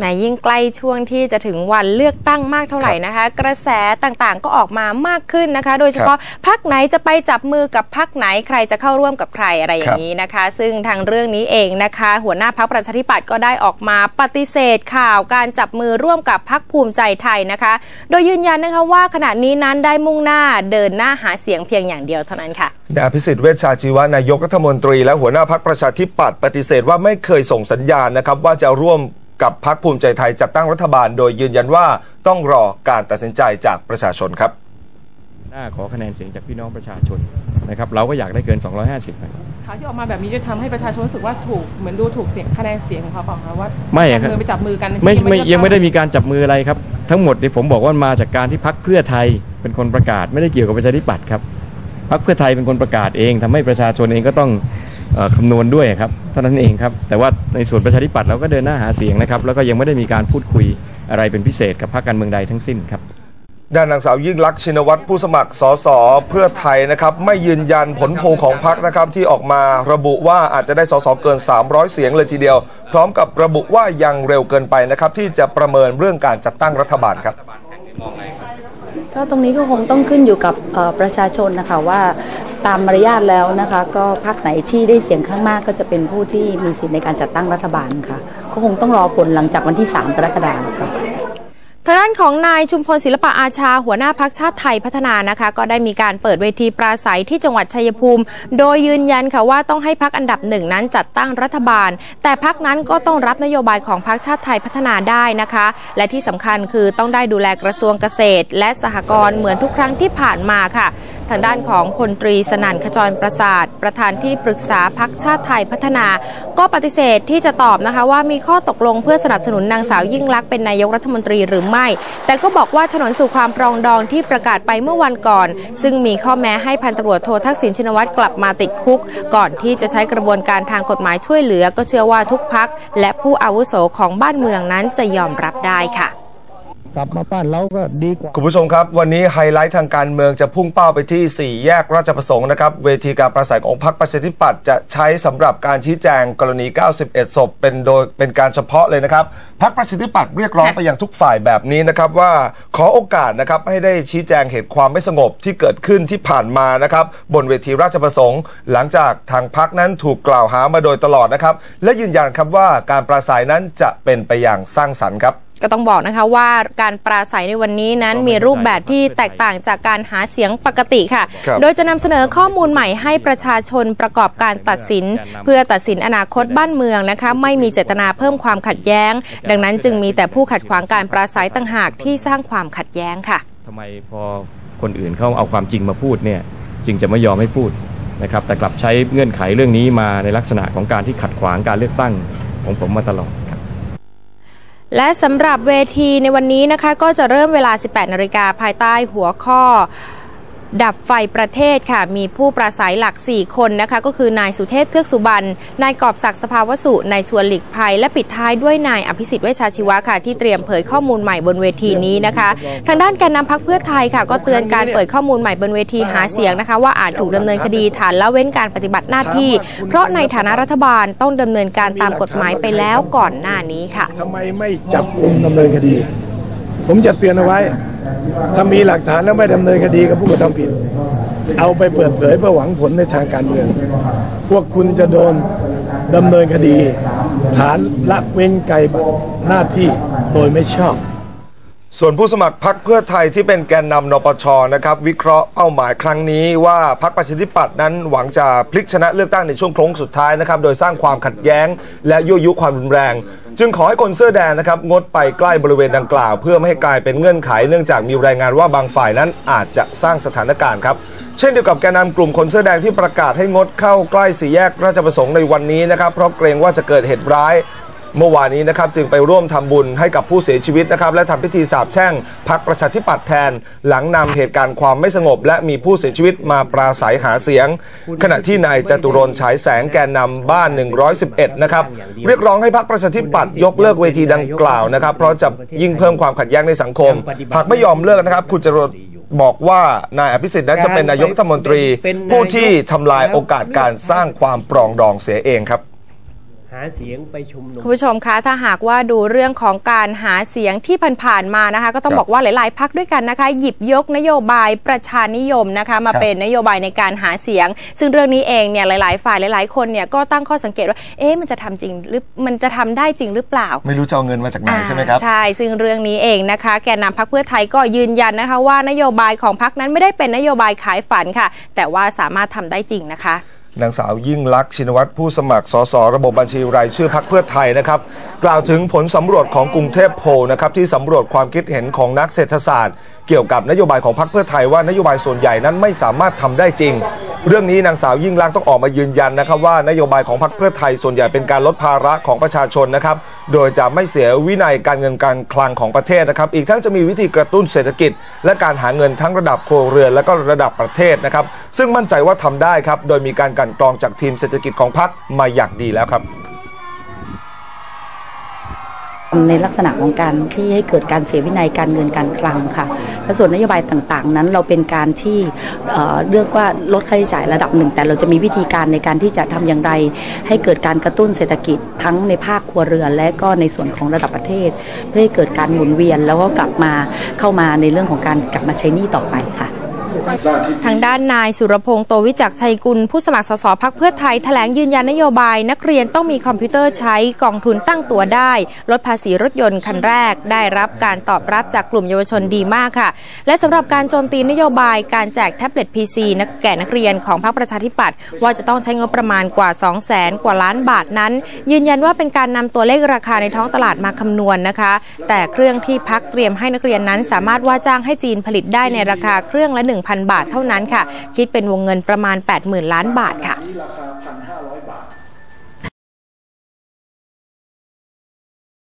ไหนยิ่งใกล้ช่วงที่จะถึงวันเลือกตั้งมากเท่าไหร่นะคะ กระแสต่างๆก็ออกมามากขึ้นนะคะ โดยเฉพาะพักไหนจะไปจับมือกับพักไหนใครจะเข้าร่วมกับใครอะไรอย่างนี้นะคะ ซึ่งทางเรื่องนี้เองนะคะ หัวหน้าพักประชาธิปัตย์ก็ได้ออกมาปฏิเสธข่าวการจับมือร่วมกับพักภูมิใจไทยนะคะ โดยยืนยันนะคะว่าขณะนี้นั้นได้มุ่งหน้าเดินหน้าหาเสียงเพียงอย่างเดียวเท่านั้นค่ะนายพิสิทธิ์เวชชาชีวะนายกรัฐมนตรีและหัวหน้าพักประชาธิปัตย์ปฏิเสธว่าไม่เคยส่งสัญญาณนะครับว่าจะร่วม กับพักภูมิใจไทยจัดตั้งรัฐบาล โดยยืนยันว่าต้องรอการตัดสินใจจากประชาชนครับน่าขอคะแนนเสียงจากพี่น้องประชาชนนะครับเราก็อยากได้เกิน 250ข่าวที่ออกมาแบบนี้จะทำให้ประชาชนรู้สึกว่าถูกเหมือนดูถูกเสียงคะแนนเสียงของเขาเปล่าคะว่าไม่ครับมือไปจับมือกันไม่ไม่ยังไม่ได้มีการจับมืออะไรครับ ทั้งหมดที่ผมบอกว่ามาจากการที่พักเพื่อไทยเป็นคนประกาศ ไม่ได้เกี่ยวกับประชาธิปัตย์ครับพักเพื่อไทยเป็นคนประกาศเองทำให้ประชาชนเองก็ต้อง คำนวณด้วยครับเท่านั้นเองครับ แต่ว่าในส่วนประชาธิปัตย์เราก็เดินหน้าหาเสียงนะครับ แล้วก็ยังไม่ได้มีการพูดคุยอะไรเป็นพิเศษกับพรรคการเมืองใดทั้งสิ้นครับด้านนางสาวยิ่งลักษณ์ชินวัตรผู้สมัครสสเพื่อไทยนะครับ ไม่ยืนยันผลโพลของพรรคนะครับ ที่ออกมาระบุว่าอาจจะได้สสเกิน 300 เสียงเลยทีเดียว พร้อมกับระบุว่ายังเร็วเกินไปนะครับ ที่จะประเมินเรื่องการจัดตั้งรัฐบาลครับ ก็ตรงนี้ก็คงต้องขึ้นอยู่กับประชาชนนะคะว่าตามมารยาทแล้วนะคะ ก็พรรคไหนที่ได้เสียงข้างมากก็จะเป็นผู้ที่มีสิทธิในการจัดตั้งรัฐบาลค่ะ ก็คงต้องรอผลหลังจากวันที่ 3 กรกฎาคมค่ะ ทางด้านของนายชุมพลศิลปะอาชา หัวหน้าพักชาติไทยพัฒนานะคะ ก็ได้มีการเปิดเวทีปราศัยที่จังหวัดชัยภูมิ โดยยืนยันค่ะว่าต้องให้พักอันดับหนึ่งนั้นจัดตั้งรัฐบาล แต่พักนั้นก็ต้องรับนโยบายของพักชาติไทยพัฒนาได้นะคะ และที่สำคัญคือต้องได้ดูแลกระทรวงเกษตร และสหกรณ์เหมือนทุกครั้งที่ผ่านมาค่ะทางด้านของพลตรีสนั่นขจรประสาท ประธานที่ปรึกษาพักชาติไทยพัฒนา ก็ปฏิเสธที่จะตอบนะคะว่ามีข้อตกลงเพื่อสนับสนุนนางสาวยิ่งลักษณ์เป็นนายกรัฐมนตรีหรือไม่แต่ก็บอกว่าถนนสู่ความปรองดองที่ประกาศไปเมื่อวันก่อน ซึ่งมีข้อแม้ให้พันตำรวจโททักษิณชินวัตรกลับมาติดคุก ก่อนที่จะใช้กระบวนการทางกฎหมายช่วยเหลือ ก็เชื่อว่าทุกพักและผู้อาวุโสของบ้านเมืองนั้นจะยอมรับได้ค่ะ กลับมาบ้านเราก็ดีกว่าคุณผู้ชมครับ วันนี้ไฮไลท์ทางการเมืองจะพุ่งเป้าไปที่ 4 แยกราชประสงค์นะครับ เวทีการประสัยของพรรคประชาธิปัตย์จะใช้สำหรับการชี้แจงกรณี 91 ศพ เป็นโดยเป็นการเฉพาะเลยนะครับพรรคประชาธิปัตย์เรียกร้องไปยังทุกฝ่ายแบบนี้นะครับว่าขอโอกาสนะครับให้ได้ชี้แจงเหตุความไม่สงบที่เกิดขึ้นที่ผ่านมานะครับบนเวทีราชประสงค์ หลังจากทางพรรคนั้นถูกกล่าวหามาโดยตลอดนะครับและยืนยันครับว่าการประสัยนั้นจะเป็นไปอย่างสร้างสรรค์ครับ ก็ต้องบอกนะคะว่าการปราศัยในวันนี้นั้นมีรูปแบบที่แตกต่างจากการหาเสียงปกติค่ะ โดยจะนำเสนอข้อมูลใหม่ให้ประชาชนประกอบการตัดสิน เพื่อตัดสินอนาคตบ้านเมืองนะคะไม่มีเจตนาเพิ่มความขัดแย้ง ดังนั้นจึงมีแต่ผู้ขัดขวางการปราศัยต่างหากที่สร้างความขัดแย้งค่ะทำไมพอคนอื่นเขาเอาความจริงมาพูดเนี่ยจึงจะไม่ยอมให้พูดนะครับแต่กลับใช้เงื่อนไขเรื่องนี้มาในลักษณะของการที่ขัดขวางการเลือกตั้งของผมมาตลอด และสำหรับเวทีในวันนี้นะคะก็จะเริ่มเวลา 18 นาฬิกาภายใต้หัวข้อ ดับไฟประเทศค่ะ มีผู้ปราศัยหลัก 4 คนนะคะ ก็คือนายสุเทพเทือกสุบรรณ นายกอบศักดิ์สภาวสุนายชวนหลีกภัย และปิดท้ายด้วยนายอภิสิทธิ์เวชชาชีวะค่ะ ที่เตรียมเผยข้อมูลใหม่บนเวทีนี้นะคะ ทางด้านแกนนำพักเพื่อไทยค่ะ ก็เตือนการเปิดข้อมูลใหม่บนเวทีหาเสียงนะคะ ว่าอาจถูกดำเนินคดีฐานละเว้นการปฏิบัติหน้าที่ เพราะในฐานะรัฐบาลต้องดำเนินการตามกฎหมายไปแล้วก่อนหน้านี้ค่ะทำไมไม่จับกลุ่มดำเนินคดี ผมจะเตือนเอาไว้ ถ้ามีหลักฐานแล้วไม่ดำเนินคดีกับผู้กระทำผิด เอาไปเปิดเผยเพื่อหวังผลในทางการเมือง พวกคุณจะโดนดำเนินคดี ฐานละเว้นไกลบัตรหน้าที่โดยไม่ชอบ ส่วนผู้สมัครพรรคเพื่อไทยที่เป็นแกนนำนปชนะครับ วิเคราะห์เป้าหมายครั้งนี้ว่าพรรคประชาธิปัตย์นั้นหวังจะพลิกชนะเลือกตั้งในช่วงโค้งสุดท้ายนะครับ โดยสร้างความขัดแย้ง และยั่วยุความรุนแรง จึงขอให้คนเสื้อแดงนะครับ งดไปใกล้บริเวณดังกล่าว เพื่อไม่ให้กลายเป็นเงื่อนไข เนื่องจากมีรายงานว่าบางฝ่ายนั้นอาจจะสร้างสถานการณ์ครับเช่นเดียวกับแกนนำกลุ่มคนเสื้อแดงที่ประกาศให้งดเข้าใกล้สี่แยกราชประสงค์ในวันนี้นะครับเพราะเกรงว่าจะเกิดเหตุร้าย เมื่อวานนี้นะครับจึงไปร่วมทำบุญให้กับผู้เสียชีวิตนะครับและทำพิธีสาบแช่งพักประชาธิปัตย์แทน หลังนำเหตุการณ์ความไม่สงบ และมีผู้เสียชีวิตมาปราศัยหาเสียง ขณะที่นายจตุรนฉายแสงแกนนำบ้าน 111 นะครับเรียกร้องให้พักประชาธิปัตย์ยกเลิกเวทีดังกล่าวนะครับ เพราะจะยิ่งเพิ่มความขัดแย้งในสังคมหากไม่ยอมเลิกนะครับ คุณจรนบอกว่านายอภิสิทธิ์นั้นจะเป็นนายกรัฐมนตรี ผู้ที่ทำลายโอกาสการสร้างความปรองดองเสียเองครับ หาเสียงไปชุมนุมคุณผู้ชมคะถ้าหากว่าดูเรื่องของการหาเสียงที่ผ่านๆมานะคะ ก็ต้องครับบอกว่าหลาย ๆพักด้วยกันนะคะ หยิบยกนโยบายประชานิยมนะคะ มาครับเป็นนโยบายในการหาเสียง ซึ่งเรื่องนี้เองเนี่ยหลาย ๆ ฝ่ายหลาย ๆ คนเนี่ยก็ตั้งข้อสังเกตว่าเอ๊ะมันจะทำจริงหรือมันจะทำได้จริงหรือเปล่า ไม่รู้จะเอาเงินมาจากไหนใช่ไหมครับอ่าใช่ซึ่งเรื่องนี้เองนะคะ แกนนำพักเพื่อไทยก็ยืนยันนะคะ ว่านโยบายของพักนั้นไม่ได้เป็นนโยบายขายฝันค่ะ แต่ว่าสามารถทำได้จริงนะคะ นางสาวยิ่งลักษณ์ชินวัตรผู้สมัครสสระบบบัญชีรายชื่อพักเพื่อไทยนะครับ กล่าวถึงผลสำรวจของกรุงเทพโพนะครับที่สำรวจความคิดเห็นของนักเศรษฐศาสตร์ เกี่ยวกับนโยบายของพักเพื่อไทยว่านโยบายส่วนใหญ่นั้นไม่สามารถทำได้จริง เรื่องนี้นางสาวยิ่งลักษณ์ต้องออกมายืนยันนะครับว่านโยบายของพรรคเพื่อไทยส่วนใหญ่เป็นการลดภาระของประชาชนนะครับโดยจะไม่เสียวินัยการเงินการคลังของประเทศนะครับ อีกทั้งจะมีวิธีกระตุ้นเศรษฐกิจ และการหาเงินทั้งระดับครัวเรือนและก็ระดับประเทศนะครับซึ่งมั่นใจว่าทำได้ครับโดยมีการกลันกรองจากทีมเศรษฐกิจของพรรคมาอย่างดีแล้วครับในลักษณะของการที่ให้เกิดการเสียวินัยการเงินการคลังค่ะ และส่วนนโยบายต่างๆ นั้นเราเป็นการที่เอ่อเรียกว่าลดค่าใช้จ่ายระดับหนึ่ง แต่เราจะมีวิธีการในการที่จะทำอย่างไร ให้เกิดการกระตุ้นเศรษฐกิจทั้งในภาคครัวเรือน และก็ในส่วนของระดับประเทศ เพื่อให้เกิดการหมุนเวียนแล้วก็กลับมาเข้ามาในเรื่องของการกลับมาใช้หนี้ต่อไปค่ะ ทางด้านนายสุรพงษ์โตวิจักชัยกุล ผู้สมัครสสพักเพื่อไทยแถลงยืนยันนโยบาย นักเรียนต้องมีคอมพิวเตอร์ใช้กองทุนตั้งตัวได้ ลดภาษีรถยนต์คันแรก ได้รับการตอบรับจากกลุ่มเยาวชนดีมากค่ะ และสำหรับการโจมตีนโยบายการแจกแท็บเล็ต PC นักแก่นักเรียนของพรรคประชาธิปัตย์ว่าจะต้องใช้งบประมาณกว่า 2 0 0แสนกว่าล้านบาทนั้น ยืนยันว่าเป็นการนำตัวเลขราคาในท้องตลาดมาคำนวณนะคะ แต่เครื่องที่พักเตรียมให้นักเรียนนั้น สามารถว่าจ้างให้จีนผลิตได้ในราคาเครื่องละ1,000 บาทเท่านั้นค่ะ คิดเป็นวงเงินประมาณ 80,000 ล้านบาทค่ะ